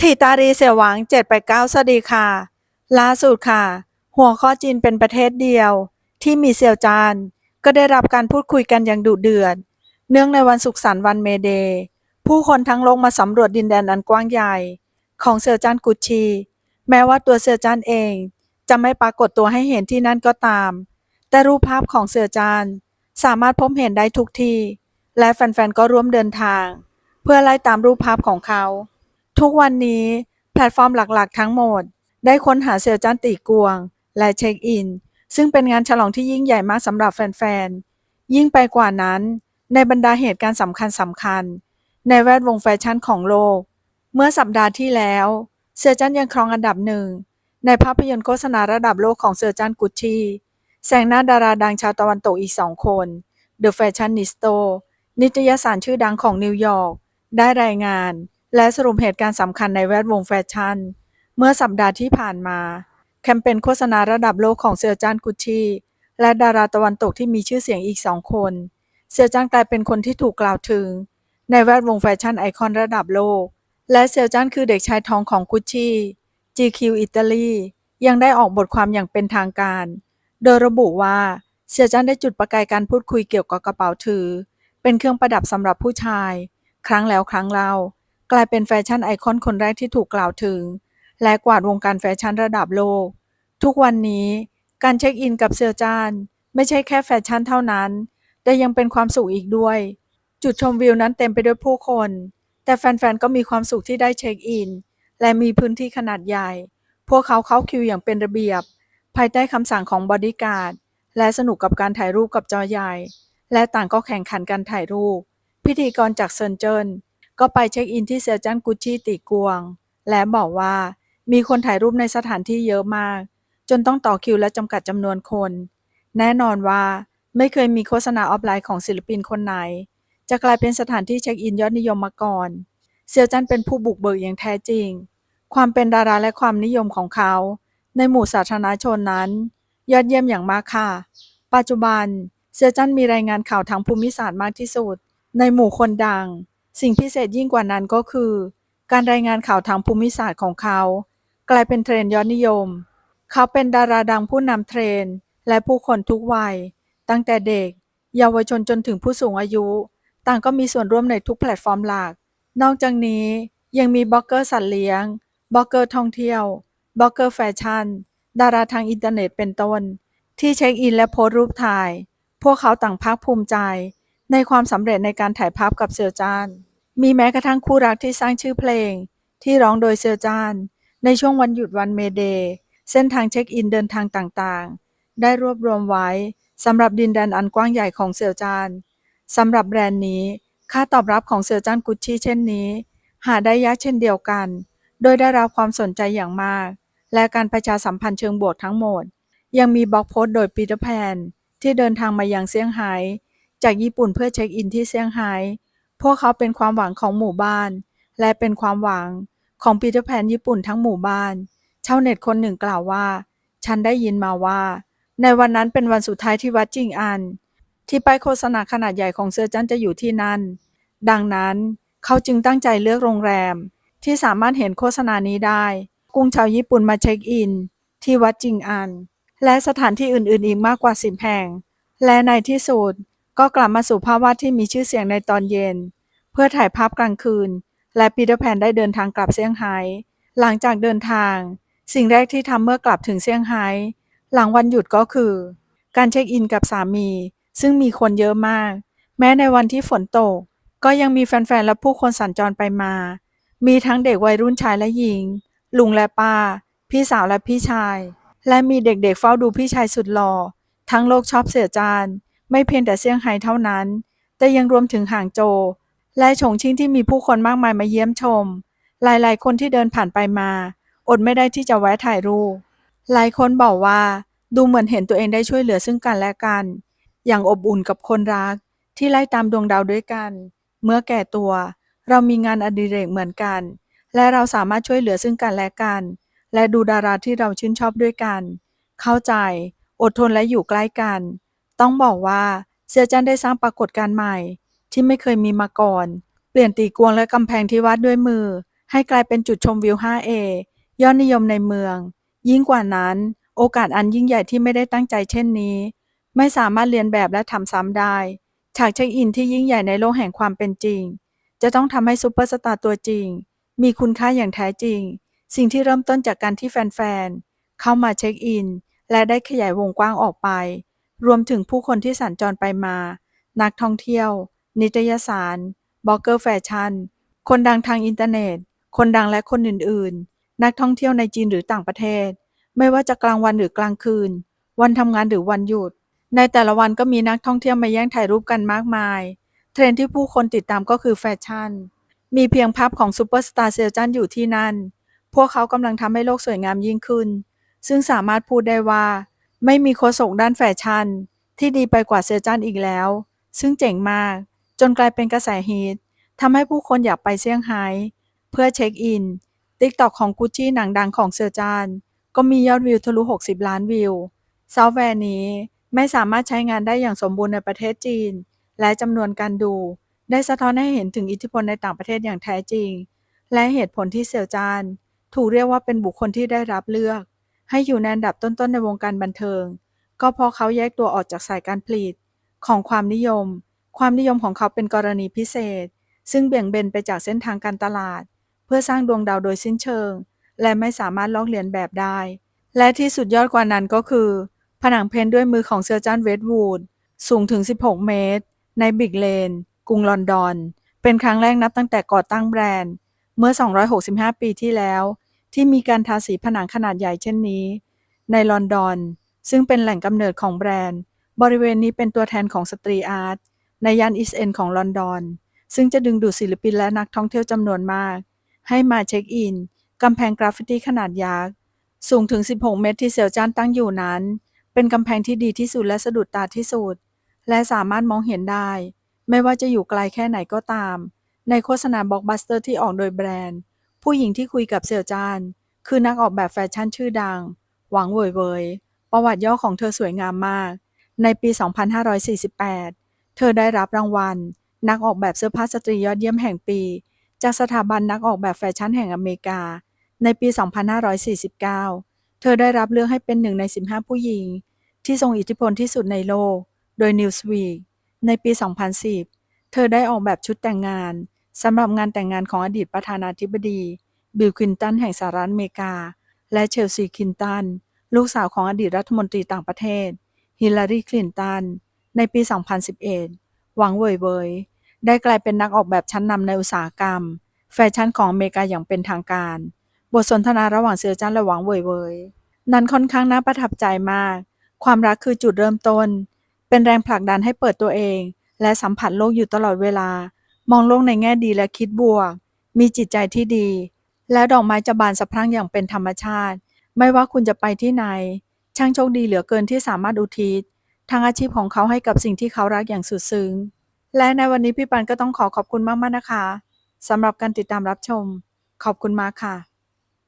ถิตารีเสี่ยวหวัง789สวัสดีค่ะ ล่าสุดค่ะ หัวข้อจีนเป็นประเทศเดียว ที่มีเสี่ยวจานก็ได้รับการพูดคุยกันอย่างดุเดือด เนื่องในวันสุขสันต์วันเมเดย์ผู้คนทั้งโลกมาสำรวจดินแดนอันกว้างใหญ่ ของเสี่ยวจานกุชชีแม้ว่าตัวเสี่ยวจานเอง จะไม่ปรากฏตัวให้เห็นที่นั่นก็ตาม แต่รูปภาพของเสี่ยวจานสามารถพบเห็นได้ทุกที่ และแฟนๆก็ร่วมเดินทาง เพื่อไล่ตามรูปภาพของเขา ทุกวันนี้แพลตฟอร์มหลักๆ ทั้งหมด ได้ค้นหาเซียวจันตีกวง และเช็คอิน ซึ่งเป็นงานฉลองที่ยิ่งใหญ่มากสำหรับแฟนๆ ยิ่งไปกว่านั้น ในบรรดาเหตุการณ์สำคัญสำคัญ ในแวดวงแฟชั่นของโลก เมื่อสัปดาห์ที่แล้ว เซียวจันยังครองอันดับหนึ่ง ในภาพยนตร์โฆษณาระดับโลกของเซียวจันกุชชีแซงหน้าดาราดังชาวตะวันตกอีกสองคน The Fashionista นิตยสารชื่อดังของนิวยอร์กได้รายงาน และสรุปเหตุการณ์สำคัญในแวดวงแฟชั่น เมื่อสัปดาห์ที่ผ่านมา แคมเปญโฆษณาระดับโลกของเซียวจานกุชชี่และดาราตะวันตกที่มีชื่อเสียงอีกสองคน เซียวจานกลายเป็นคนที่ถูกกล่าวถึง ในแวดวงแฟชั่นไอคอนระดับโลก และเซียวจานคือเด็กชายทองของกุชชี่ GQ อิตาลียังได้ออกบทความอย่างเป็นทางการ โดยระบุว่าเซียวจานได้จุดประกายการพูดคุยเกี่ยวกับกระเป๋าถือ เป็นเครื่องประดับสำหรับผู้ชาย ครั้งแล้วครั้งเล่า กลายเป็นแฟชั่นไอคอนคนแรกที่ถูกกล่าวถึง และกวาดวงการแฟชั่นระดับโลก ทุกวันนี้การเช็คอินกับเซียวจานไม่ใช่แค่แฟชั่นเท่านั้น แต่ยังเป็นความสุขอีกด้วย จุดชมวิวนั้นเต็มไปด้วยผู้คน แต่แฟนๆก็มีความสุขที่ได้เช็คอิน และมีพื้นที่ขนาดใหญ่ พวกเขาเข้าคิวอย่างเป็นระเบียบ ภายใต้คำสั่งของบอดี้การ์ดและสนุกกับการถ่ายรูปกับจอใหญ่ และต่างก็แข่งขันกันถ่ายรูป พิธีกรจากเซินเจิ้น ก็ไปเช็คอินที่เซียจันกุชชี่ตีกวง และบอกว่า มีคนถ่ายรูปในสถานที่เยอะมาก จนต้องต่อคิวและจำกัดจำนวนคน แน่นอนว่าไม่เคยมีโฆษณาออฟไลน์ของศิลปินคนไหน จะกลายเป็นสถานที่เช็คอินยอดนิยมมาก่อนเซียวจันเป็นผู้บุกเบิกอย่างแท้จริง ความเป็นดาราและความนิยมของเขา ในหมู่สาธารณชนนั้น ยอดเยี่ยมอย่างมากค่ะ ปัจจุบันเซียวจันมีรายงานข่าวทางภูมิศาสตร์มากที่สุด ในหมู่คนดัง สิ่งพิเศษยิ่งกว่านั้นก็คือ การรายงานข่าวทางภูมิศาสตร์ของเขา กลายเป็นเทรนด์ยอดนิยม เขาเป็นดาราดังผู้นำเทรนด์และผู้คนทุกวัย ตั้งแต่เด็ก เยาวชนจนถึงผู้สูงอายุ ต่างก็มีส่วนร่วมในทุกแพลตฟอร์มหลัก นอกจากนี้ยังมีบล็อกเกอร์สัตว์เลี้ยง บล็อกเกอร์ท่องเที่ยว บล็อกเกอร์แฟชั่น ดาราทางอินเทอร์เน็ตเป็นต้น ที่เช็คอินและโพสต์รูปถ่าย พวกเขาต่างภาคภูมิใจ ในความสำเร็จในการถ่ายภาพกับเซียวจาน มีแม้กระทั่งคู่รักที่สร้างชื่อเพลง ที่ร้องโดยเซียวจาน ในช่วงวันหยุดวันเมเดย์เส้นทางเช็คอินเดินทางต่างๆ ได้รวบรวมไว้สำหรับดินแดนอันกว้างใหญ่ของเซียวจานสำหรับแบรนด์นี้ค่าตอบรับของเซียวจานกุชชี่เช่นนี้ หาได้ยากเช่นเดียวกัน โดยได้รับความสนใจอย่างมาก และการประชาสัมพันธ์เชิงบวกทั้งหมด ยังมีบล็อกโพสต์โดยปีเตอร์แพนที่เดินทางมายังเซี่ยงไฮ้ จากญี่ปุ่นเพื่อเช็คอินที่เซี่ยงไฮ้พวกเขาเป็นความหวังของหมู่บ้าน และเป็นความหวังของปีเตอร์แพนญี่ปุ่นทั้งหมู่บ้าน ชาวเน็ตคนหนึ่งกล่าวว่า ฉันได้ยินมาว่า ในวันนั้นเป็นวันสุดท้ายที่วัดจิงอัน ที่ป้ายโฆษณาขนาดใหญ่ของเซอร์จันจะอยู่ที่นั่น ดังนั้นเขาจึงตั้งใจเลือกโรงแรม ที่สามารถเห็นโฆษณานี้ได้ กุ้งชาวญี่ปุ่นมาเช็คอิน ที่วัดจิงอัน และสถานที่อื่นๆ อีกมากกว่าสิบแห่ง และในที่สุด ก็กลับมาสู่ภาพวาดที่มีชื่อเสียงในตอนเย็น เพื่อถ่ายภาพกลางคืน และปีเตอร์แพนได้เดินทางกลับเซี่ยงไฮ้ หลังจากเดินทาง สิ่งแรกที่ทำเมื่อกลับถึงเซี่ยงไฮ้ หลังวันหยุดก็คือ การเช็คอินกับสามี ซึ่งมีคนเยอะมาก แม้ในวันที่ฝนตก ก็ยังมีแฟนๆและผู้คนสัญจรไปมา มีทั้งเด็กวัยรุ่นชายและหญิง ลุงและป้า พี่สาวและพี่ชาย และมีเด็กๆเฝ้าดูพี่ชายสุดหล่อทั้งโลกชอบเสียจาน ไม่เพียงแต่เซี่ยงไฮ้เท่านั้น แต่ยังรวมถึงห่างโจวและฉงชิ่งที่มีผู้คนมากมายมาเยี่ยมชม หลายๆ คนที่เดินผ่านไปมา อดไม่ได้ที่จะแวะถ่ายรูป หลายคนบอกว่าดูเหมือนเห็นตัวเองได้ช่วยเหลือซึ่งกันและกัน อย่างอบอุ่นกับคนรัก ที่ไล่ตามดวงดาวด้วยกัน เมื่อแก่ตัว เรามีงานอดิเรกเหมือนกัน และเราสามารถช่วยเหลือซึ่งกันและกัน และดูดาราที่เราชื่นชอบด้วยกัน เข้าใจ อดทนและอยู่ใกล้กัน ต้องบอกว่าเซียจันได้สร้างปรากฏการณ์ใหม่ ที่ไม่เคยมีมาก่อน เปลี่ยนตีกวงและกำแพงที่วาดด้วยมือ ให้กลายเป็นจุดชมวิว 5A ยอดนิยมในเมือง ยิ่งกว่านั้น โอกาสอันยิ่งใหญ่ที่ไม่ได้ตั้งใจเช่นนี้ ไม่สามารถเรียนแบบและทำซ้ำได้ ฉากเช็คอินที่ยิ่งใหญ่ในโลกแห่งความเป็นจริง จะต้องทำให้ซูเปอร์สตาร์ตัวจริง มีคุณค่าอย่างแท้จริง สิ่งที่เริ่มต้นจากการที่แฟนๆเข้ามาเช็คอินและได้ขยายวงกว้างออกไป รวมถึงผู้คนที่สัญจรไปมา นักท่องเที่ยว นิตยสาร บล็อกเกอร์แฟชั่น คนดังทางอินเทอร์เน็ต คนดังและคนอื่น ๆ นักท่องเที่ยวในจีนหรือต่างประเทศ ไม่ว่าจะกลางวันหรือกลางคืน วันทำงานหรือวันหยุด ในแต่ละวันก็มีนักท่องเที่ยวมาแย่งถ่ายรูปกันมากมาย เทรนที่ผู้คนติดตามก็คือแฟชั่น มีเพียงภาพของซูเปอร์สตาร์เซลจันอยู่ที่นั่น พวกเขากำลังทำให้โลกสวยงามยิ่งขึ้น ซึ่งสามารถพูดได้ว่า ไม่มีโฆษกด้านแฟชั่น ที่ดีไปกว่าเซลจันอีกแล้ว ซึ่งเจ๋งมาก จนกลายเป็นกระแสฮิตทำให้ผู้คนอยากไปเซี่ยงไฮ้เพื่อเช็คอิน ติ๊กตอกของกุชชี่หนังดังของเซอร์จานก็มียอดวิวทะลุ 60 ล้านวิว ซอฟต์แวร์นี้ไม่สามารถใช้งานได้อย่างสมบูรณ์ในประเทศจีน และจำนวนการดู ได้สะท้อนให้เห็นถึงอิทธิพลในต่างประเทศอย่างแท้จริง และเหตุผลที่เซลจานถูกเรียกว่าเป็นบุคคลที่ได้รับเลือก ให้อยู่ในอันดับต้นๆในวงการบันเทิง ก็เพราะเขาแยกตัวออกจากสายการผลิต ของความนิยม ความนิยมของเขาเป็นกรณีพิเศษ ซึ่งเบี่ยงเบนไปจากเส้นทางการตลาด เพื่อสร้างดวงดาวโดยสิ้นเชิง และไม่สามารถลอกเลียนแบบได้ และที่สุดยอดกว่านั้นก็คือ ผนังเพ้นด้วยมือของเซอร์จันเวดวูดสูงถึง 16 เมตร ในบิ๊กเลน กรุงลอนดอน เป็นครั้งแรกนับตั้งแต่ก่อตั้งแบรนด์ เมื่อ 265 ปีที่แล้ว ที่มีการทาสีผนังขนาดใหญ่เช่นนี้ ในลอนดอน ซึ่งเป็นแหล่งกำเนิดของแบรนด์ บริเวณนี้เป็นตัวแทนของสตรีอาร์ตในย่านอีสเอนของลอนดอน ซึ่งจะดึงดูดศิลปินและนักท่องเที่ยวจำนวนมาก ให้มาเช็คอินกำแพงกราฟฟิตี้ขนาดยักษ์สูงถึง 16 เมตรที่เซลจานตั้งอยู่นั้น เป็นกำแพงที่ดีที่สุดและสะดุดตาที่สุด และสามารถมองเห็นได้ ไม่ว่าจะอยู่ไกลแค่ไหนก็ตาม ในโฆษณาบล็อกบัสเตอร์ที่ออกโดยแบรนด์ ผู้หญิงที่คุยกับเซลจานคือนักออกแบบแฟชั่นชื่อดัง หวังเว่ยเวยประวัติย่อของเธอสวยงามมาก ในปี 2548 เธอได้รับรางวัล นักออกแบบเสื้อผ้าสตรียอดเยี่ยมแห่งปี จากสถาบันนักออกแบบแฟชั่นแห่งอเมริกา ในปี 2549 เธอได้รับเลือกให้เป็นหนึ่งใน 15 ผู้หญิง ที่ทรงอิทธิพลที่สุดในโลก โดย Newsweek ในปี 2010 เธอได้ออกแบบชุดแต่งงาน สำหรับงานแต่งงานของอดีตประธานาธิบดี บิลคินตันแห่งสหรัฐอเมริกา และเชลซีคินตัน ลูกสาวของอดีตรัฐมนตรีต่างประเทศ ฮิลลารีคลินตัน ในปี 2011 หวังเว่ยเวยได้กลายเป็นนักออกแบบชั้นนำในอุตสาหกรรม แฟชั่นของอเมริกาอย่างเป็นทางการ บทสนทนาระหว่างเซอร์จันและหวังเว่ยเวยนั้นค่อนข้างน่าประทับใจมาก ความรักคือจุดเริ่มต้น เป็นแรงผลักดันให้เปิดตัวเอง และสัมผัสโลกอยู่ตลอดเวลา มองโลกในแง่ดีและคิดบวก มีจิตใจที่ดี และดอกไม้จะบานสะพรั่งอย่างเป็นธรรมชาติ ไม่ว่าคุณจะไปที่ไหน ช่างโชคดีเหลือเกินที่สามารถอุทิศทางอาชีพของเขาให้กับสิ่งที่เขารักอย่างสุดซึ้ง และในวันนี้พี่ปันก็ต้องขอขอบคุณมากๆนะคะสำหรับการติดตามรับชม ขอบคุณมากค่ะ